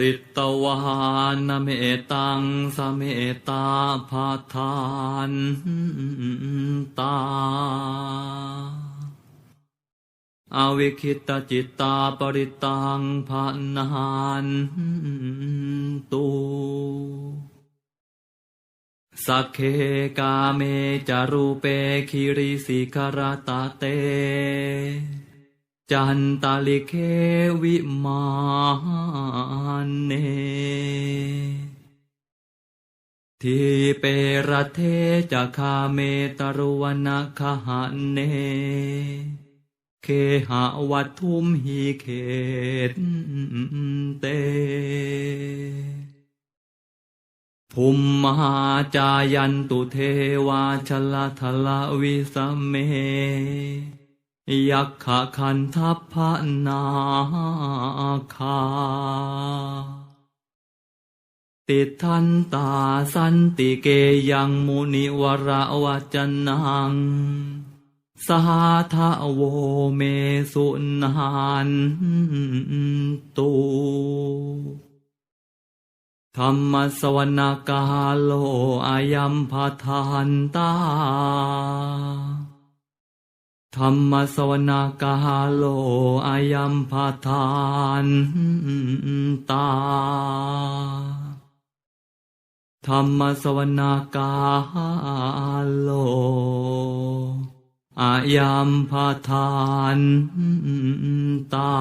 ริตวานเมตังสเมตาภาทานตาอวิคิตจิตตาปริตังภานานตุสักเคกาเมจารูเปคิริสิกรตาเต จันตาลิเควิมานเน ทีเปรเทจะคาเมตรุวนาคหันเน เคหะวัตทุมหีเขตเตภุมมหาจายันตุเทวาชลทละวิสเม ยักขะคันทัพพนาคา ติทันตาสันติเกยังมุนิวระวจนัง สหทะโวเมสุนานตุธรรมสวนากาโลอายัมพทานตา ธรรมสวนากาโลอายัมพาทานตา ธรรมสวนากาโลอายัมพาทานตา